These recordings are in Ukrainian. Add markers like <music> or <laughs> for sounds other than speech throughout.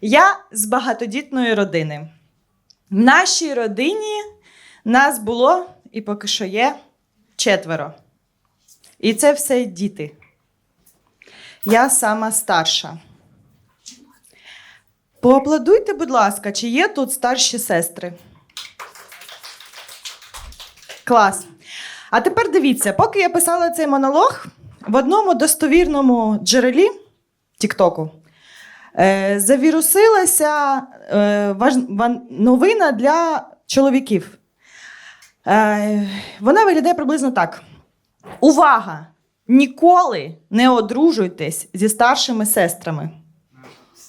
Я з багатодітної родини. В нашій родині нас було і поки що є четверо. І це все діти. Я сама старша. Поаплодуйте, будь ласка, чи є тут старші сестри? Клас. А тепер дивіться, поки я писала цей монолог, в одному достовірному джерелі Тіктоку завірусилася е, новина для чоловіків. Е, вона виглядає приблизно так: Увага! Ніколи не одружуйтесь зі старшими сестрами.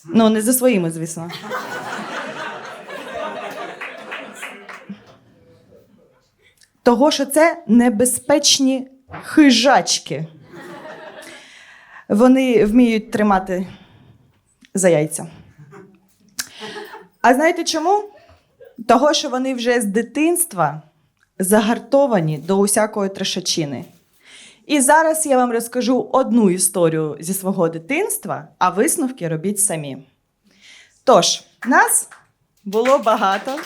Ну, не зі своїми, звісно. Того, що це небезпечні хижачки. Вони вміють тримати за яйця. А знаєте чому? Того, що вони вже з дитинства загартовані до усякої трешачини. І зараз я вам розкажу одну історію зі свого дитинства, а висновки робіть самі. Тож, нас було багато.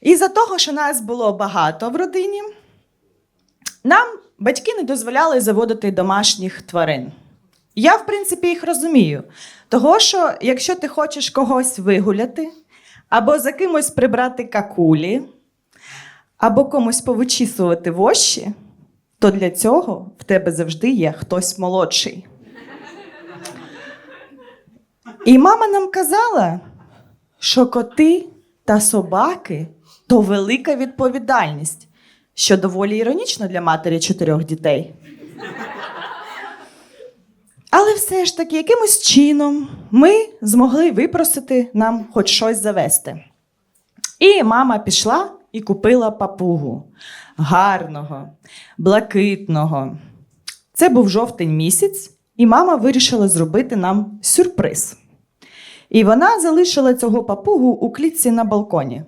І за того, що нас було багато в родині, нам батьки не дозволяли заводити домашніх тварин. Я, в принципі, їх розумію. Того, що якщо ти хочеш когось вигуляти, або за кимось прибрати какулі, або комусь повичісувати воші, то для цього в тебе завжди є хтось молодший. І мама нам казала, що коти та собаки то велика відповідальність, що доволі іронічно для матері чотирьох дітей. Але все ж таки, якимось чином ми змогли випросити нам хоч щось завести. І мама пішла і купила папугу гарного, блакитного. Це був жовтень місяць, і мама вирішила зробити нам сюрприз. І вона залишила цього папугу у клітці на балконі.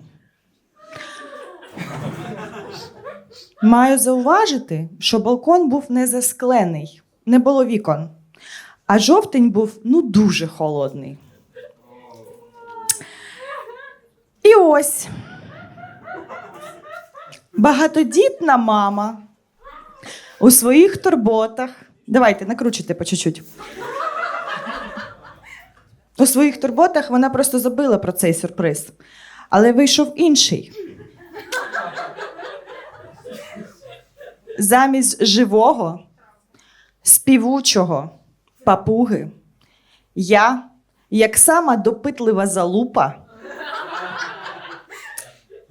Маю зауважити, що балкон був не засклений, не було вікон. А жовтень був ну дуже холодний. І ось багатодітна мама у своїх турботах. Давайте, накручуйте по чуть-чуть. У своїх турботах вона просто забила про цей сюрприз. Але вийшов інший. Замість живого, співучого папуги, я, як сама допитлива залупа,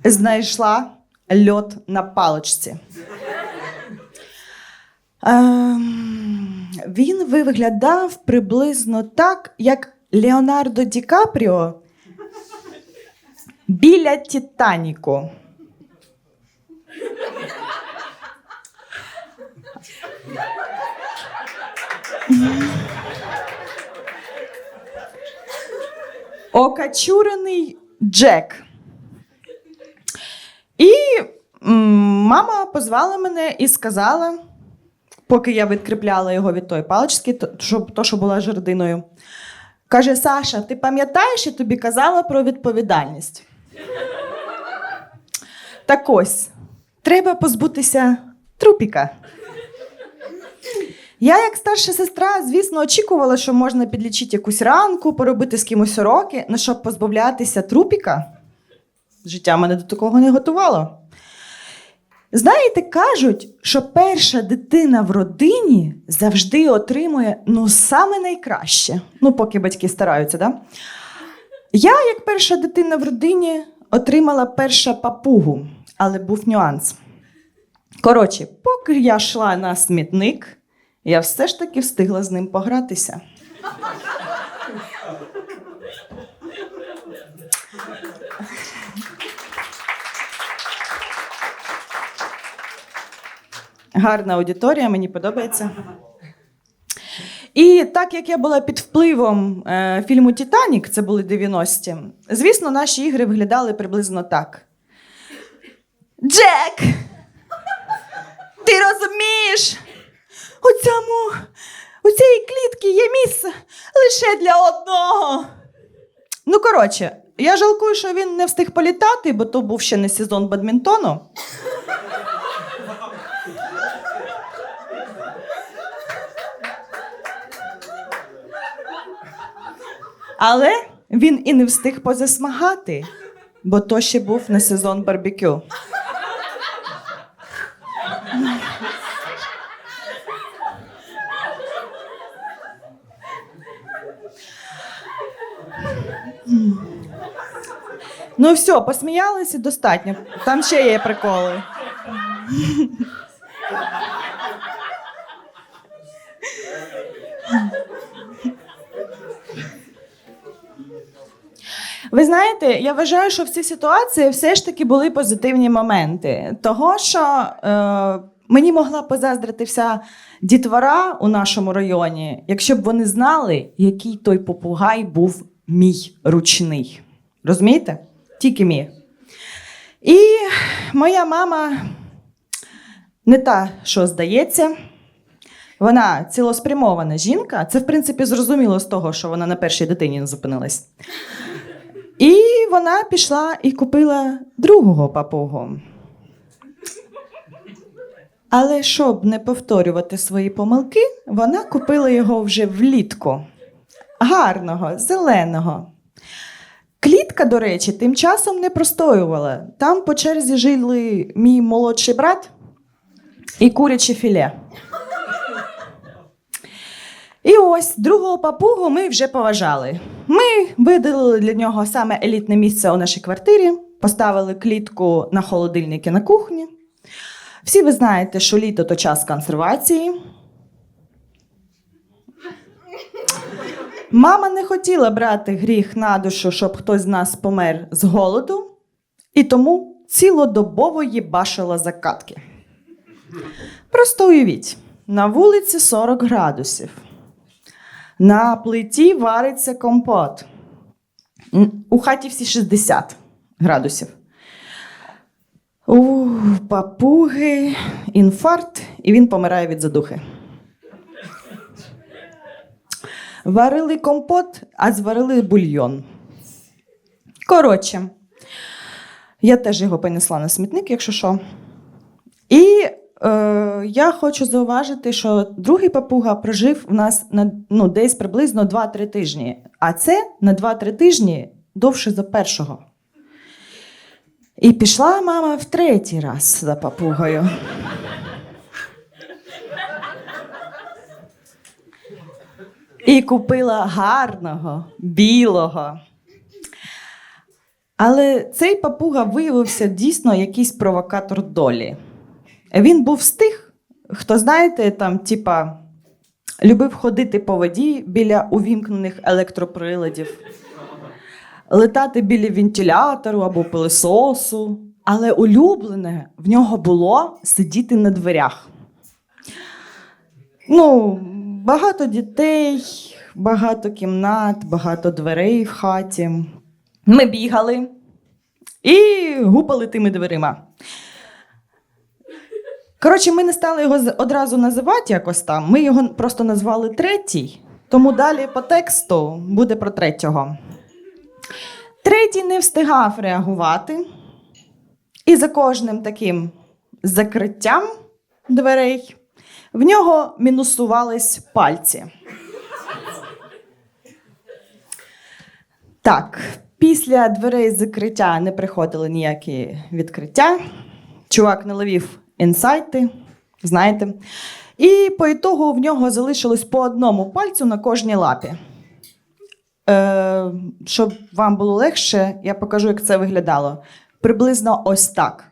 знайшла льот на паличці. Ем, він виглядав приблизно так, як Леонардо Ді Капріо біля Титаніку. Окачурений Джек. І мама позвала мене і сказала, поки я відкріпляла його від тої палички, то, що, була жердиною. Каже: Саша, ти пам'ятаєш, я тобі казала про відповідальність? Так ось, треба позбутися трупіка. Я, як старша сестра, звісно, очікувала, що можна підлічити якусь ранку, поробити з кимось уроки, але щоб позбавлятися трупіка, життя мене до такого не готувало. Знаєте, кажуть, що перша дитина в родині завжди отримує ну саме найкраще. Ну, поки батьки стараються, да? Я, як перша дитина в родині, отримала перша папугу, але був нюанс. Коротше, поки я йшла на смітник, я все ж таки встигла з ним погратися. Гарна аудиторія, мені подобається. І так як я була під впливом е, фільму Титанік, це були 90-ті, звісно, наші ігри виглядали приблизно так. Джек! Ти розумієш? У цьому, у цій клітці місце лише для одного. Ну, коротше, я жалкую, що він не встиг політати, бо то був ще не сезон бадмінтону. Але він і не встиг позасмагати, бо то ще був не сезон барбекю. Ну все, посміялися достатньо. Там ще є приколи. Ви знаєте, я вважаю, що в цій ситуації все ж таки були позитивні моменти. Того, що е, мені могла позаздрити вся дітвора у нашому районі, якщо б вони знали, який той попугай був мій ручний. Розумієте? Тільки мій. І моя мама не та, що здається. Вона цілеспрямована жінка. Це, в принципі, зрозуміло з того, що вона на першій дитині не зупинилась. І вона пішла і купила другого папугу. Але щоб не повторювати свої помилки, вона купила його вже влітку. Гарного, зеленого. Клітка, до речі, тим часом не простоювала. Там по черзі жили мій молодший брат і куряче філе. І ось другого папугу ми вже поважали. Ми видалили для нього саме елітне місце у нашій квартирі, поставили клітку на холодильники на кухні. Всі ви знаєте, що літо то час консервації. Мама не хотіла брати гріх на душу, щоб хтось з нас помер з голоду, і тому цілодобово їбашила закатки. Просто уявіть, на вулиці 40 градусів. На плиті вариться компот. У хаті всі 60 градусів. У папуги інфаркт, і він помирає від задухи. Варили компот, а зварили бульйон. Коротше, я теж його понесла на смітник, якщо що. І е, я хочу зауважити, що другий папуга прожив у нас на, ну, десь приблизно 2-3 тижні, а це на 2-3 тижні довше за першого. І пішла мама в третій раз за папугою. І купила гарного, білого. Але цей папуга виявився дійсно якийсь провокатор долі. Він був з тих, хто, знаєте, там, типа, любив ходити по воді біля увімкнених електроприладів, летати біля вентилятору або пилососу. Але улюблене в нього було сидіти на дверях. Ну, багато дітей, багато кімнат, багато дверей в хаті. Ми бігали і гупали тими дверима. Коротше, ми не стали його одразу називати якось там. Ми його просто назвали третій. Тому далі по тексту буде про третього. Третій не встигав реагувати. І за кожним таким закриттям дверей в нього мінусувались пальці. Так, після дверей закриття не приходили ніякі відкриття. Чувак не ловив інсайти, знаєте. І по ітогу в нього залишилось по одному пальцю на кожній лапі. Е, щоб вам було легше, я покажу, як це виглядало. Приблизно ось так.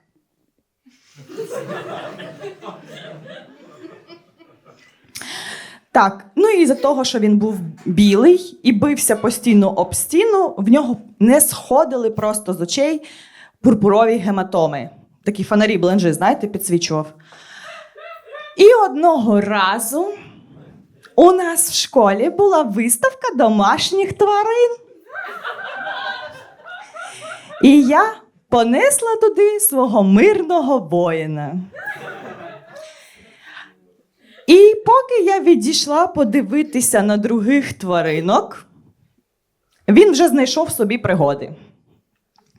Так, ну і за того, що він був білий і бився постійно об стіну, в нього не сходили просто з очей пурпурові гематоми. Такі фонарі бленжи, знаєте, підсвічував. І одного разу у нас в школі була виставка домашніх тварин. І я понесла туди свого мирного воїна. І поки я відійшла подивитися на других тваринок, він вже знайшов собі пригоди.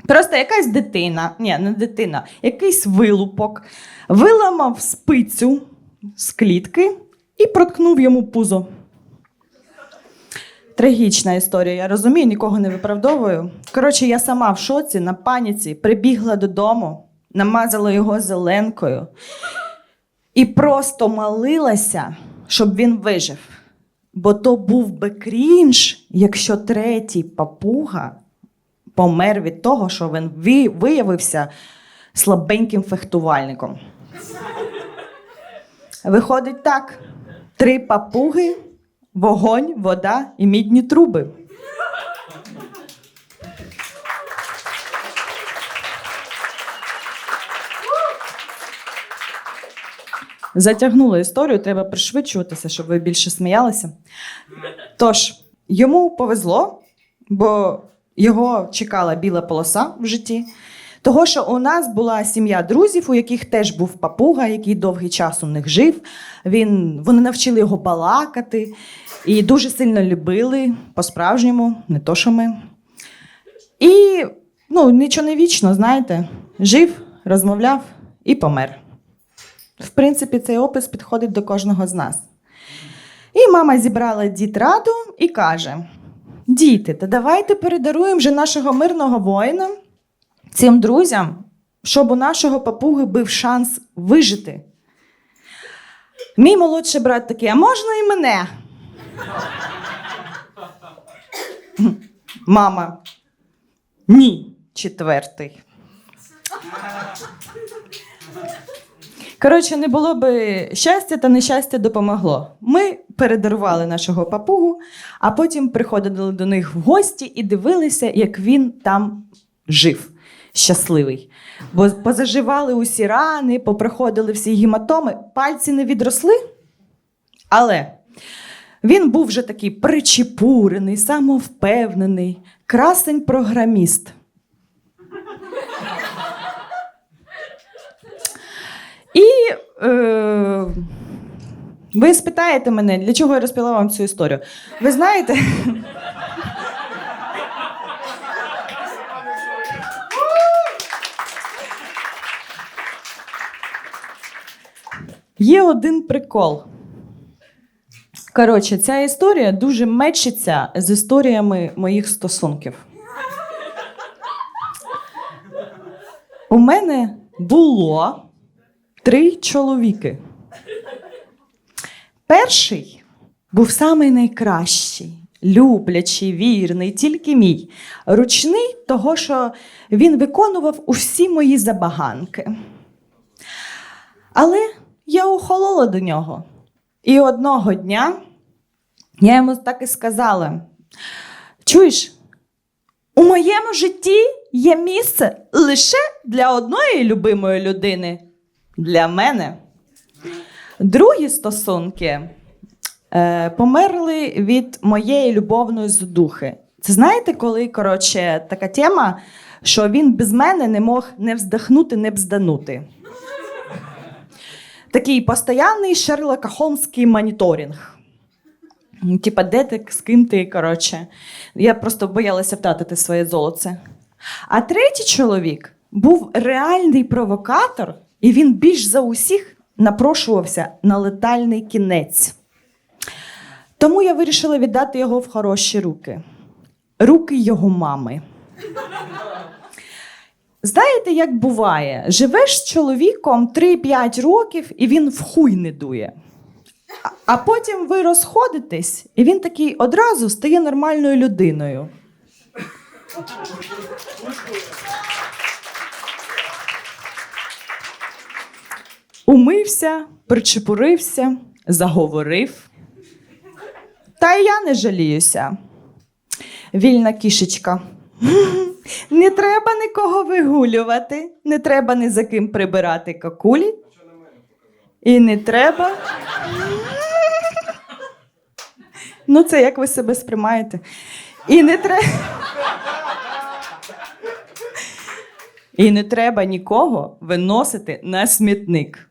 Просто якась дитина, ні, не дитина, якийсь вилупок виламав спицю з клітки і проткнув йому пузо. Трагічна історія, я розумію, нікого не виправдовую. Коротше, я сама в шоці, на паніці, прибігла додому, намазала його зеленкою і просто молилася, щоб він вижив. Бо то був би крінж, якщо третій папуга помер від того, що він виявився слабеньким фехтувальником. Виходить так: три папуги, вогонь, вода і мідні труби. Затягнула історію, треба пришвидшуватися, щоб ви більше сміялися. Тож, йому повезло, бо його чекала біла полоса в житті. Того, що у нас була сім'я друзів, у яких теж був папуга, який довгий час у них жив. Він, вони навчили його балакати і дуже сильно любили по-справжньому, не то, що ми. І ну, нічого не вічно, знаєте, жив, розмовляв і помер. В принципі, цей опис підходить до кожного з нас. І мама зібрала дітраду і каже: Діти, та давайте передаруємо вже нашого мирного воїна цим друзям, щоб у нашого папуги був шанс вижити. Мій молодший брат такий, а можна і мене? <laughs> Мама. Ні, четвертий. Коротше, не було би щастя, та нещастя допомогло. Ми передарували нашого папугу, а потім приходили до них в гості і дивилися, як він там жив, щасливий. Бо позаживали усі рани, поприходили всі гематоми, пальці не відросли. Але він був вже такий причепурений, самовпевнений, красень програміст. І е, ви спитаєте мене, для чого я розповіла вам цю історію? Ви знаєте. Є один прикол. Коротше, ця історія дуже мечиться з історіями моїх стосунків. У мене було три чоловіки. Перший був самий найкращий, люблячий, вірний, тільки мій. Ручний, того, що він виконував усі мої забаганки. Але я охолола до нього. І одного дня я йому так і сказала: чуєш, у моєму житті є місце лише для одної любимої людини для мене. Другі стосунки е, померли від моєї любовної задухи. Це знаєте, коли коротше, така тема, що він без мене не мог не вздихнути, не бзданути. Такий постоянний Шерлока Холмський моніторинг. Ну, Типа, де ти, з ким ти, коротше. Я просто боялася втратити своє золоце. А третій чоловік був реальний провокатор, і він більш за усіх напрошувався на летальний кінець. Тому я вирішила віддати його в хороші руки. Руки його мами. Знаєте, як буває? Живеш з чоловіком 3-5 років, і він в хуй не дує. А- потім ви розходитесь, і він такий одразу стає нормальною людиною. Умився, причепурився, заговорив. Та й я не жаліюся. Вільна кішечка. <laughs> Не треба нікого вигулювати, не треба ні за ким прибирати какулі. І не треба. Ну, це як ви себе сприймаєте. І не треба. І не треба нікого виносити на смітник